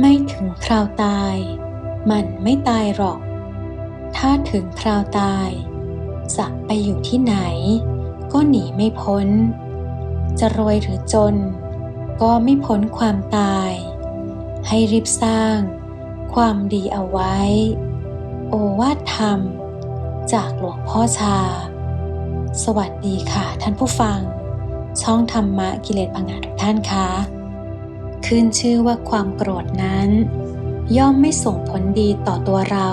ไม่ถึงคราวตาย มันไม่ตายหรอก ถ้าถึงคราวตายจะไปอยู่ที่ไหน ก็หนีไม่พ้น จะรวยหรือจน ก็ไม่พ้นความตาย ให้รีบสร้าง ความดีเอาไว้ โอวาทธรรม จากหลวงพ่อชา สวัสดีค่ะท่านผู้ฟัง ช่องธรรมะกิเลสพังงาทุกท่านค่ะ ขึ้นชื่อว่าความโกรธนั้น ย่อมไม่ส่งผลดีต่อตัวเรา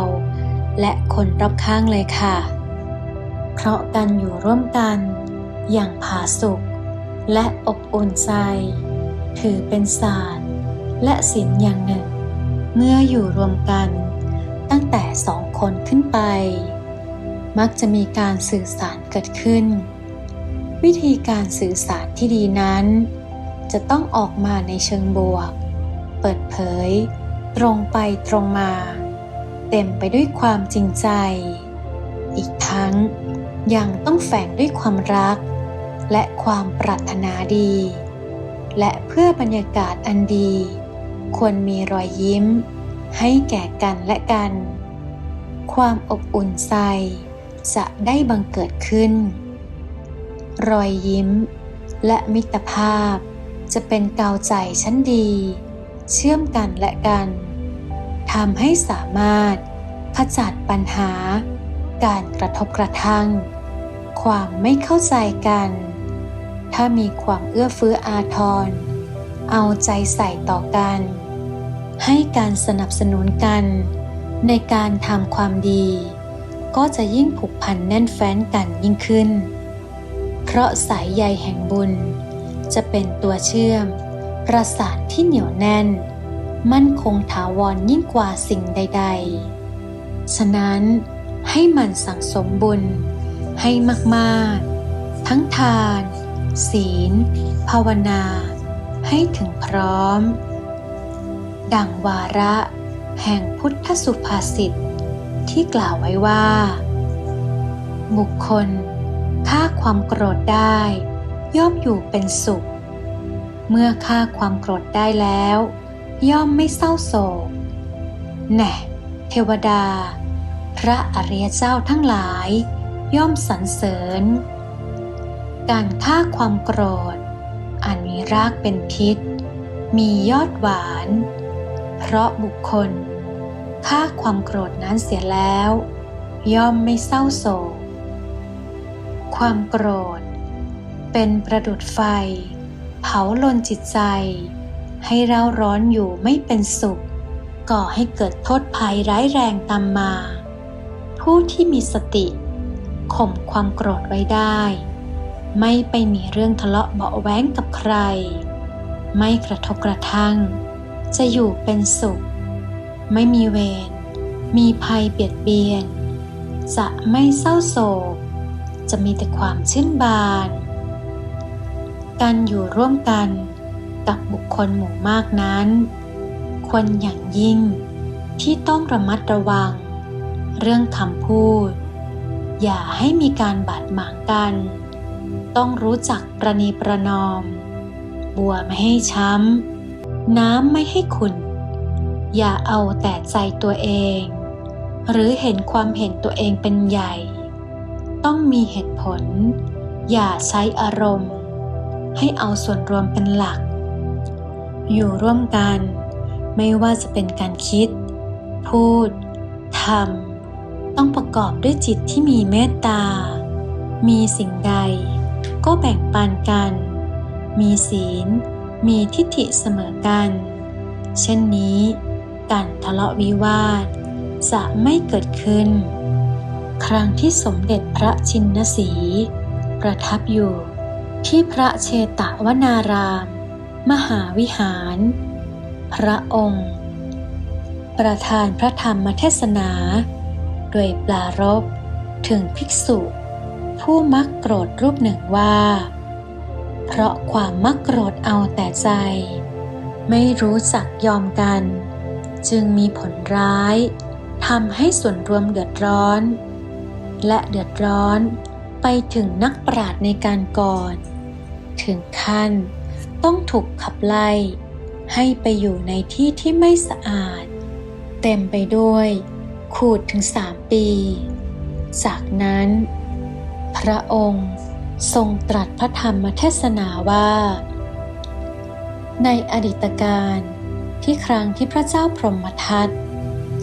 และคนรอบข้างเลยค่ะ เพราะการอยู่ร่วมกัน อย่างผาสุกและอบอุ่นใจ ถือเป็นศาสตร์และศีลอย่างหนึ่ง เมื่ออยู่รวมกัน ตั้งแต่สองคนขึ้นไป มักจะมีการสื่อสารเกิดขึ้น วิธีการสื่อสารที่ดีนั้น จะต้องออกมาในเชิงบวก เปิดเผย ตรงไปตรงมา เต็มไปด้วยความจริงใจ อีกทั้งยังต้องแฝงด้วยความรัก และความปรารถนาดี และเพื่อบรรยากาศอันดี ควรมีรอยยิ้ม ให้แก่กันและกัน ความอบอุ่นใจจะได้บังเกิดขึ้น รอยยิ้มและมิตรภาพ จะเป็นกาวใจชั้นดี เชื่อมกันและกันทำให้สามารถขจัดปัญหา การกระทบกระทั่ง ความไม่เข้าใจกัน ถ้ามีความเอื้อเฟื้ออาทร เอาใจใส่ต่อกัน ให้การสนับสนุนกัน ในการทำความดี ก็จะยิ่งผูกพันแน่นแฟ้นกันยิ่งขึ้น เพราะสายใยแห่งบุญ จะเป็นตัวเชื่อม ประสานที่เหนียวแน่น มั่นคงถาวรยิ่งกว่าสิ่งใด ๆ ฉะนั้นให้มันสั่งสมบุญ ให้มากๆ ทั้งทาน ศีล ภาวนา ให้ถึงพร้อม ดังวาระ แห่งพุทธสุภาษิตที่กล่าวไว้ว่า บุคคลฆ่าความโกรธได้ ย่อมอยู่เป็นสุข เมื่อฆ่าความโกรธได้แล้ว ย่อมไม่เศร้าโศกแน่เทวดา พระอริยเจ้าทั้งหลาย ย่อมสรรเสริญ การฆ่าความโกรธ อันมีรากเป็นพิษ มียอดหวาน เพราะบุคคลฆ่าความโกรธนั้นเสียแล้ว ย่อมไม่เศร้าโศก ความโกรธ เป็นประดุดไฟ เผาลนจิตใจ ให้เราร้อนอยู่ไม่เป็นสุข ก่อให้เกิดโทษภัยร้ายแรงตามมา ผู้ที่มีสติข่มความโกรธไว้ได้ ไม่ไปมีเรื่องทะเลาะเบาแว้งกับใคร ไม่กระทบกระทั่ง จะอยู่เป็นสุข ไม่มีเวรมีภัยเบียดเบียน จะไม่เศร้าโศก จะมีแต่ความชื่นบาน การอยู่ร่วมกันกับบุคคลหมู่มากนั้น ควรอย่างยิ่งที่ต้องระมัดระวัง เรื่องคำพูด อย่าให้มีการบาดหมางกัน ต้องรู้จักประนีประนอม บัวไม่ให้ช้ำ น้ำไม่ให้ขุนอย่าเอาแต่ใจตัวเอง หรือเห็นความเห็นตัวเองเป็นใหญ่ ต้องมีเหตุผล อย่าใช้อารมณ์ ให้เอาส่วนรวมเป็นหลัก อยู่ร่วมกัน ไม่ว่าจะเป็นการคิด พูดทำต้องประกอบด้วยจิตที่มีเมตตา มีสิ่งใด ก็แบ่งปันกัน มีศีล มีทิฏฐิเสมอกัน เช่นนี้การทะเลาะวิวาทจะไม่เกิดขึ้น ครั้งที่สมเด็จพระชินสี ประทับอยู่ ที่พระเชตวนาราม มหาวิหาร พระองค์ ประธานพระธรรมเทศนา โดยปลารบถึงภิกษุ ผู้มักโกรธรูปหนึ่งว่า เพราะความมักโกรธเอาแต่ใจ ไม่รู้จักยอมกัน จึงมีผลร้ายทำให้ส่วนรวมเดือดร้อน และเดือดร้อนไปถึงนักปราชญ์ในการก่อน ถึงขั้น ต้องถูกขับไล่ ให้ไปอยู่ในที่ที่ไม่สะอาด เต็มไปด้วย ขูดถึงสามปี จากนั้น พระองค์ทรงตรัสพระธรรมเทศนาว่า ในอดีตการที่ครั้งที่พระเจ้าพรหมทัต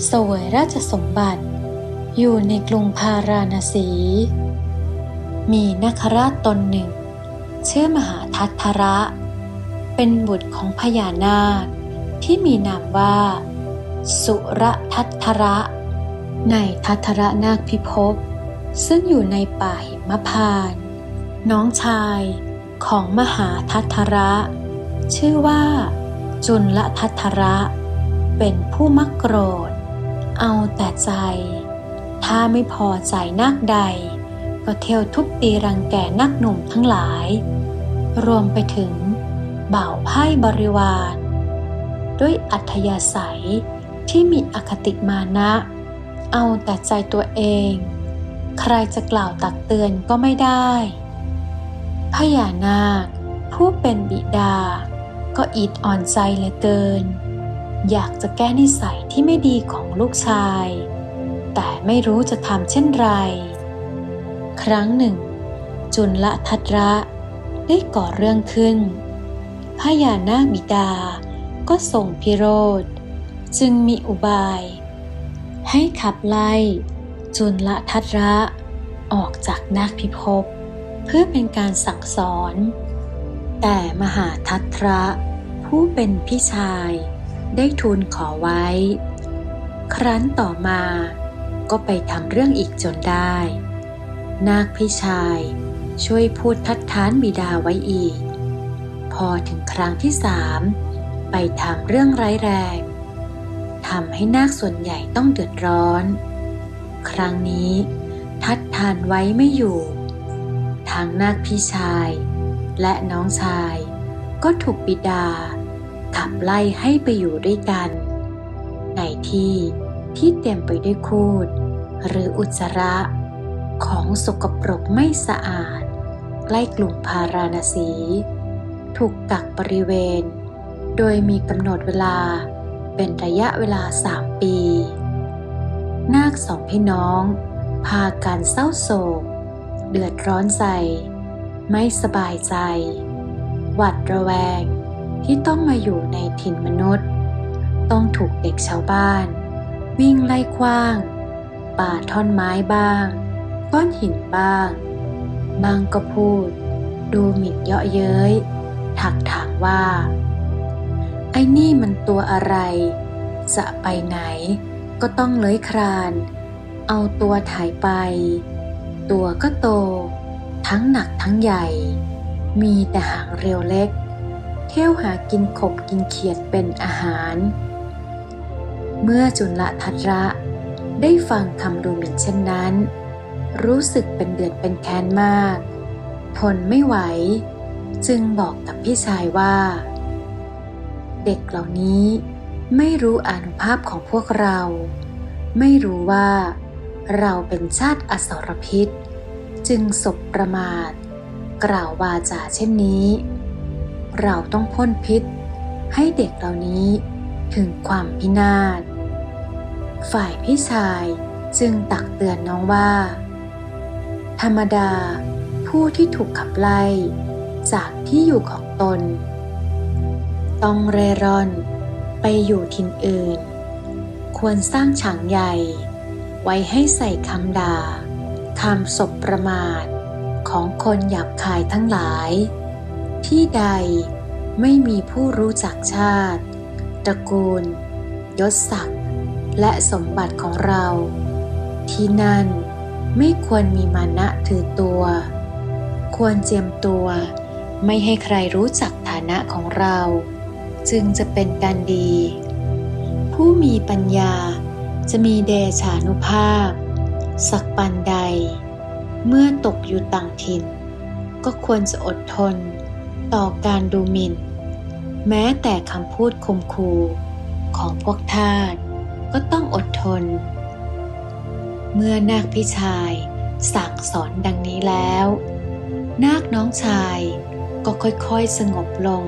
เสวยราชสมบัติ อยู่ในกรุงพาราณสี มีนาคราชตนหนึ่ง ชื่อมหาทัตทระ เป็นบุตรของพญานาค ที่มีนามว่า สุรทัตทระ ในทัตทระนาคพิภพซึ่งอยู่ในป่าหิมพาน น้องชายของมหาทัตทระ ชื่อว่า จุลทัตทระ เป็นผู้มักโกรธ เอาแต่ใจ ถ้าไม่พอใจนักใด ก็เที่ยวทุบตีรังแกนักหนุ่มทั้งหลาย รวมไปถึงบ่าวไพ่บริวาร ด้วยอัธยาศัยที่มีอคติมานะ เอาแต่ใจตัวเอง ใครจะกล่าวตักเตือนก็ไม่ได้ พญานาค ผู้เป็นบิดา ก็อิดอ่อนใจเหลือเกิน อยากจะแก้นิสัยที่ไม่ดีของลูกชาย แต่ไม่รู้จะทำเช่นไร ครั้งหนึ่ง จุลทัตระได้ก่อเรื่องขึ้นพญานาคบิดาก็ส่งพิโรธ จึงมีอุบาย ให้ขับไล่จุลทัตระออกจากนาคพิภพ เพื่อเป็นการสั่งสอน แต่มหาทัตระผู้เป็นพี่ชายได้ทูลขอไว้ ครั้นต่อมาก็ไปทำเรื่องอีกจนได้ นาคพี่ชาย ช่วยพูดทัดทานบิดาไว้อีก พอถึงครั้งที่สามไปทำเรื่องร้ายแรงทำให้นาคส่วนใหญ่ต้องเดือดร้อน ครั้งนี้ทัดทานไว้ไม่อยู่ ทางนาคพี่ชาย และน้องชาย ก็ถูกบิดา ขับไล่ให้ไปอยู่ด้วยกัน ในที่ที่เต็มไปด้วยคูด หรืออุจจาระ ของสกปรกไม่สะอาด ใกล้กลุ่มพาราณสี ถูกกักบริเวณ โดยมีกำหนดเวลาเป็นระยะเวลาสามปี นาคสองพี่น้อง พากันเศร้าโศก เดือดร้อนใจ ไม่สบายใจ หวัดระแวงที่ต้องมาอยู่ในถิ่นมนุษย์ ต้องถูกเด็กชาวบ้าน วิ่งไล่คว้าง ป่าท่อนไม้บ้าง ก้อนหินบ้าง บางก็พูด ดูหมิ่นเยาะเย้ย ถักถามว่า ไอ้นี่มันตัวอะไร จะไปไหน ก็ต้องเลื้อยคลาน เอาตัวถ่ายไป ตัวก็โต ทั้งหนักทั้งใหญ่ มีแต่หางเรียวเล็ก เที่ยวหากินขบกินเขียดเป็นอาหาร เมื่อจุลทัตระได้ฟังคำดูหมิ่นเช่นนั้น รู้สึกเป็นเดือดเป็นแค้นมาก ทนไม่ไหว จึงบอกกับพี่ชายว่า เด็กเหล่านี้ไม่รู้อานุภาพของพวกเรา ไม่รู้ว่า เราเป็นชาติอสรพิษ จึงสบประมาท กล่าววาจาเช่นนี้ เราต้องพ่นพิษ ให้เด็กเหล่านี้ถึงความพินาศ ฝ่ายพี่ชายจึงตักเตือนน้องว่า ธรรมดา ผู้ที่ถูกขับไล่ จากที่อยู่ของตน ต้องเร่ร่อนไปอยู่ถิ่นอื่น ควรสร้างฉางใหญ่ ไว้ให้ใส่คำด่าคำศบประมาทของคนหยาบคายทั้งหลาย ที่ใดไม่มีผู้รู้จักชาติ ตระกูล ยศศักดิ์และสมบัติของเรา ที่นั่น ไม่ควรมีมานะถือตัว ควรเจียมตัว ไม่ให้ใครรู้จักฐานะของเรา จึงจะเป็นการดี ผู้มีปัญญาจะมีเดชานุภาพ สักปันใด เมื่อตกอยู่ต่างถิ่น ก็ควรจะอดทน ต่อการดูหมิน่น แม้แต่คำพูดคมคูของพวกทาสก็ต้องอดทน เมื่อนาคพี่ชายสั่งสอนดังนี้แล้ว นาคน้องชายก็ค่อยๆสงบลง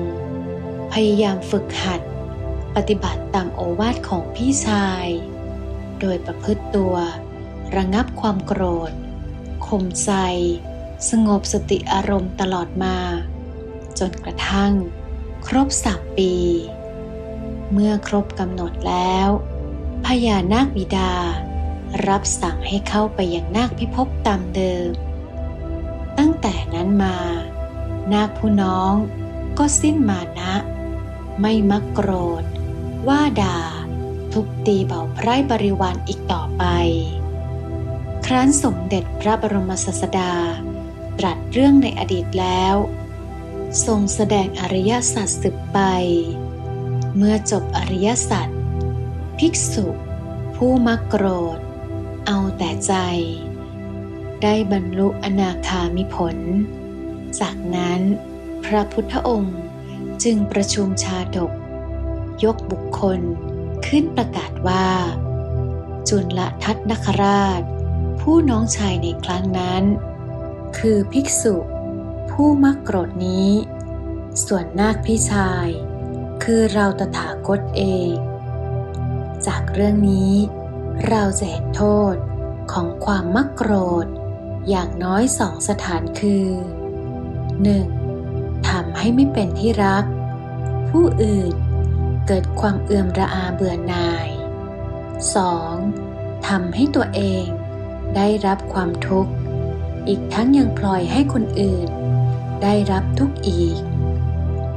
พยายามฝึกหัด ปฏิบัติตามโอวาทของพี่ชาย โดยประพฤติตัวระงับความโกรธข่มใจ สงบสติอารมณ์ตลอดมา จนกระทั่ง ครบสามปี เมื่อครบกำหนดแล้วพญานาคบิดา รับสั่งให้เข้าไปยังนาคพิภพตามเดิม ตั้งแต่นั้นมา นาคผู้น้องก็สิ้นมานะ ไม่มักโกรธ ว่าด่า ทุบตีเบาไพร่บริวารอีกต่อไป ครั้นสมเด็จพระบรมศาสดา ตรัสเรื่องในอดีตแล้ว ทรงแสดงอริยสัจสืบไป เมื่อจบอริยสัจภิกษุผู้มักโกรธ เอาแต่ใจ ได้บรรลุอนาคามิผล จากนั้นพระพุทธองค์จึงประชุมชาดก ยกบุคคลขึ้นประกาศว่า จุลทัตนคราช ผู้น้องชายในครั้งนั้น คือภิกษุผู้มักโกรธนี้ ส่วนนาคพี่ชาย คือเราตถาคตเอง จากเรื่องนี้ เราจะเห็นโทษของความมักโกรธ อย่างน้อยสองสถานคือ 1. ทำให้ไม่เป็นที่รัก ผู้อื่นเกิดความเอื่อมระอาเบื่อหน่าย 2. ทำให้ตัวเองได้รับความทุกข์ อีกทั้งยังพลอยให้คนอื่น ได้รับทุกข์อีก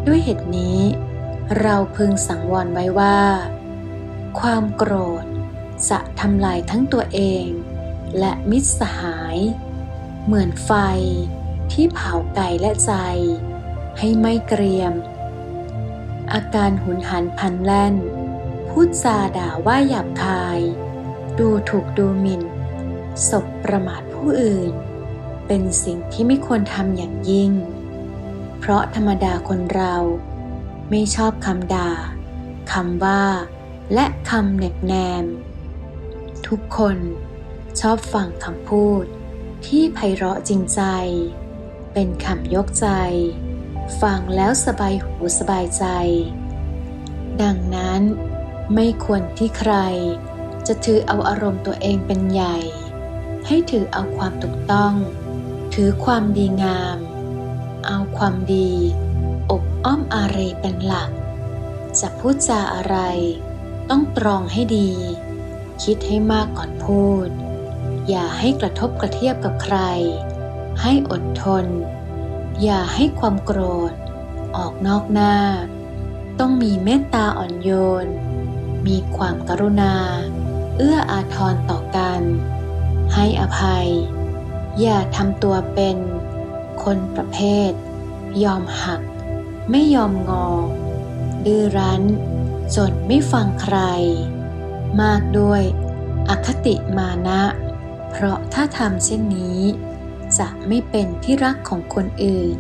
ด้วยเหตุนี้ เราพึงสังวรไว้ว่า ความโกรธ จะทำลายทั้งตัวเอง และมิตรสหาย เหมือนไฟที่เผาไก่และใจ ให้ไม่เกรียม อาการหุนหันพันแล่น พูดจาด่าว่าหยาบคาย ดูถูกดูหมิ่นสบประมาทผู้อื่น เป็นสิ่งที่ไม่ควรทำอย่างยิ่ง เพราะธรรมดาคนเราไม่ชอบคำด่าคำว่า และคำเหน็บแนม ทุกคนชอบฟังคำพูด ที่ไพเราะจริงใจ เป็นคำยกใจ ฟังแล้วสบายหูสบายใจ ดังนั้นไม่ควรที่ใคร จะถือเอาอารมณ์ตัวเองเป็นใหญ่ ให้ถือเอาความถูกต้อง ถือความดีงาม เอาความดี อบอ้อมอารีเป็นหลัก จะพูดจาอะไร ต้องตรองให้ดี คิดให้มากก่อนพูด อย่าให้กระทบกระเทียบกับใคร ให้อดทน อย่าให้ความโกรธ ออกนอกหน้า ต้องมีเมตตาอ่อนโยน มีความกรุณา เอื้ออาทรต่อกัน ให้อภัย อย่าทำตัวเป็น คนประเภท ยอมหัก ไม่ยอมงอ ดื้อรั้นจนไม่ฟังใคร มากด้วย อคติมานะ เพราะถ้าทำเช่นนี้ จะไม่เป็นที่รักของคนอื่น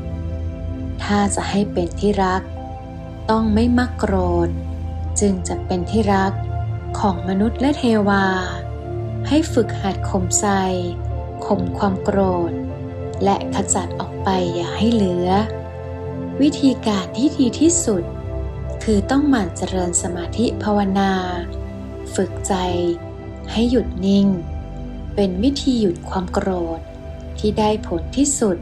ถ้าจะให้เป็นที่รัก ต้องไม่มักโกรธ จึงจะเป็นที่รักของมนุษย์และเทวา ให้ฝึกหัดข่มใจข่มความโกรธ และขจัดออกไปอย่าให้เหลือ วิธีการที่ดีที่สุด คือต้องหมั่นเจริญสมาธิภาวนา ฝึกใจให้หยุดนิ่ง เป็นวิธีหยุดความโกรธที่ได้ผลที่สุด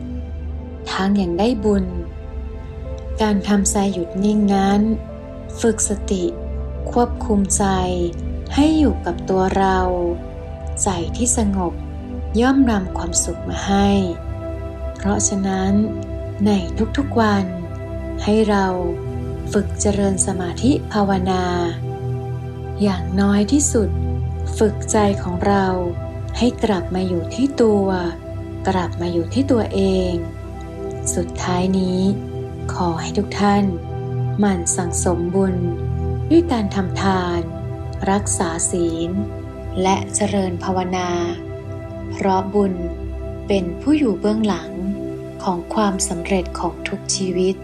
ทั้งยังได้บุญ การทำใจหยุดนิ่งนั้น ฝึกสติ ควบคุมใจให้อยู่กับตัวเรา ใจที่สงบย่อมนำความสุขมาให้ เพราะฉะนั้นในทุกๆวัน ให้เราฝึกเจริญสมาธิภาวนา อย่างน้อยที่สุด ฝึกใจของเราให้กลับมาอยู่ที่ตัว กลับมาอยู่ที่ตัวเอง สุดท้ายนี้ ขอให้ทุกท่านหมั่นสั่งสมบุญ ด้วยการทำทาน รักษาศีล และเจริญภาวนา เพราะบุญเป็นผู้อยู่เบื้องหลังของความสำเร็จของทุกชีวิต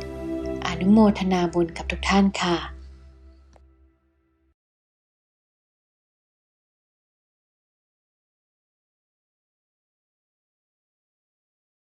อนุโมทนาบุญกับทุกท่านค่ะ